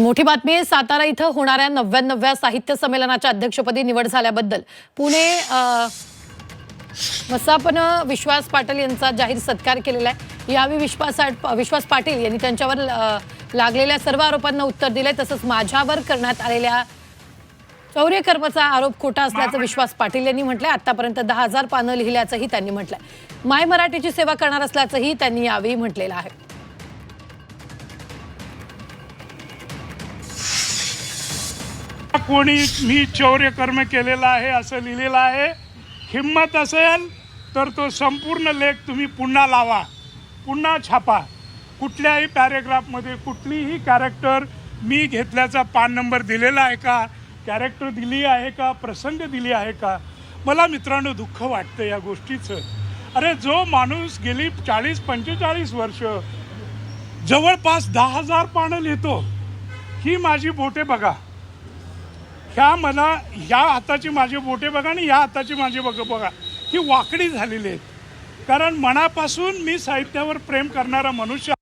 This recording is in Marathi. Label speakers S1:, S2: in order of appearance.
S1: मोठी बातमी आहे सातारा इथं होणाऱ्या नव्याण्णव्या साहित्य संमेलनाच्या अध्यक्षपदी निवड झाल्याबद्दल. पुणे अ, मसापनं विश्वास पाटील यांचा जाहीर सत्कार केलेला आहे. यावेळी विश्वास विश्वास पाटील यांनी त्यांच्यावर लागलेल्या सर्व आरोपांना उत्तर दिले तसंच माझ्यावर करण्यात आलेल्या चौर्यकर्माचा आरोप खोटा असल्याचं विश्वास पाटील यांनी म्हटलंय. आतापर्यंत दहा हजार पानं लिहिल्याचंही त्यांनी म्हटलंय. माय मराठीची सेवा करणार असल्याचंही त्यांनी यावेळी म्हटलेलं आहे.
S2: कोणी मी चौर्यकर्म केलेलं आहे असं लिहिलेलं आहे. हिंमत असेल तर तो संपूर्ण लेख तुम्ही पुन्हा लावा. पुन्हा छापा. कुठल्याही पॅरेग्राफमध्ये कुठलीही कॅरेक्टर मी घेतल्याचा पान नंबर दिलेला आहे का? कॅरेक्टर दिली आहे का? प्रसंग दिली आहे का? मला मित्रांनो दुःख वाटतं या गोष्टीचं. अरे जो माणूस गेली चाळीस पंचेचाळीस वर्ष जवळपास दहा हजार पानं लिहितो. ही माझी बोटे बघा. ह्या मला ह्या हाताची माझी बोटे बघा आणि ह्या हाताची माझी बघ बघा. ही वाकडी झालेली आहेत. कारण मनापासून मी साहित्यावर प्रेम करणारा मनुष्य